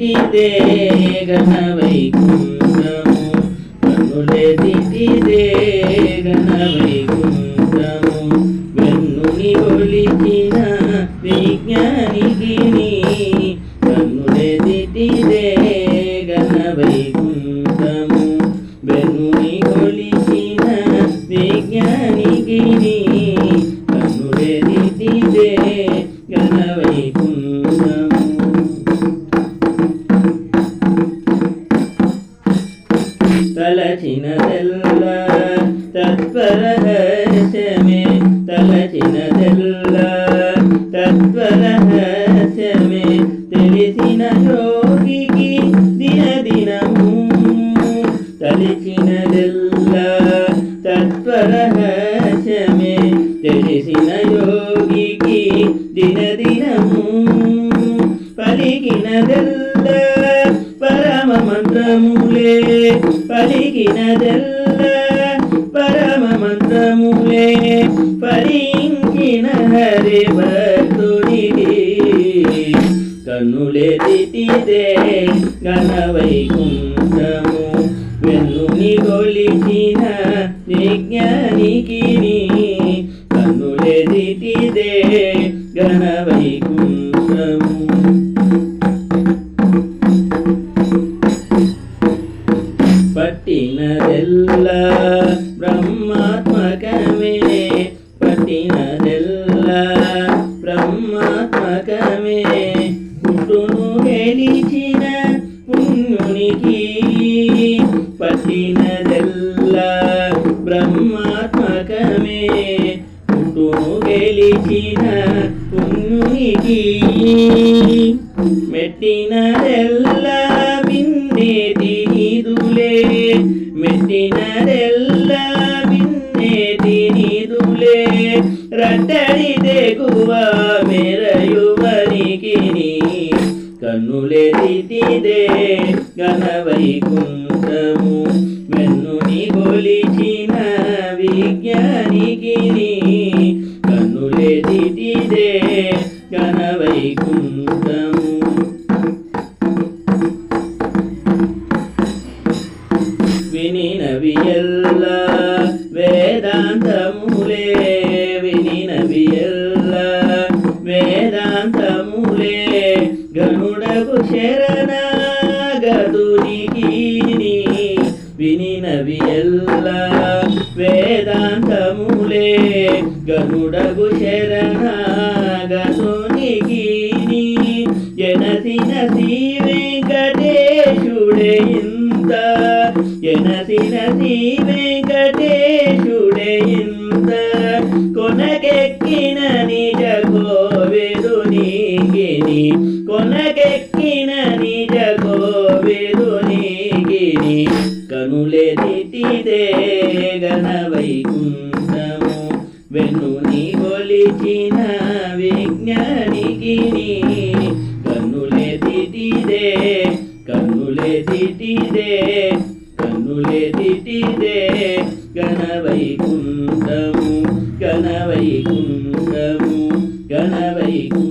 దిటిదే గణ వైకుంఠము. కన్నులే దిటిదే గణ వైకుంఠము. వెన్నుని ఒలిచిన విజ్ఞానికి కన్నులే దిటిదే గణ వైకుంఠము. తలచినదెల్ల తత్పరహస్యమే తలచినదెల్ల తత్పరహస్యమే తెలిసిన యోగికి దిన దినదినము తలిచినదెల్ల తత్పరహస్యమే తెలిసిన యోగికి దిన దినము పలికినదెల్ల పలికినదెల్ల పరమ మంత్రములే ఫలించిన హరి భక్తుడికి కన్నులే తిటిదే గణ వైకుంఠము వెన్నుని గొలిచిన విజ్ఞానికి కన్నులే తిటిదే బ్రహ్మాత్మకమే పట్టినదెల్ల బ్రహ్మాత్మకమే. పుట్టును గెలిచిన పుణ్యునికి పట్టినదెల్ల బ్రహ్మాత్మకమే. పుట్టును గెలిచిన పుణ్యునికి మెట్టినదెల్ల విన్నేటి నిదులే మెట్టినదెల్ల కట్టడి తెగువ మెరయువనికి కన్నులే దిటిదే గణ వైకుంఠము. వెన్నుని గొలిచిన విజ్ఞానికి కన్నులే దిటిదే ವಿನಿನವಿಯಲ್ಲ ವೇದಾಂತ ಮೂಲೆ ವಿನಿನವಿಯಲ್ಲ ವೇದಾಂತ ಮೂಲೆ ಗರುಡಗು ಶರಣ ಗದುನಿಗೀನಿ ವಿನಿನವಿಯಲ್ಲ ವೇದಾಂತ ಮೂಲೆ ಗರುಡಗು ಶರಣ ఎనసిన శ్రీ వెంకటేశుడే ఇంత కొనకెక్కిన నిజ కోవెదు నీగిని కొనకెక్కిన నిజ కోవెదు నీగిని కనులే దిటిదే గణ వైకుంఠము వెన్నుని గొలిచిన విజ్ఞానికి కన్నులే దిటిదే కన్నులే గణవైకుంఠము గణవైకుంఠము గణవైకుంఠ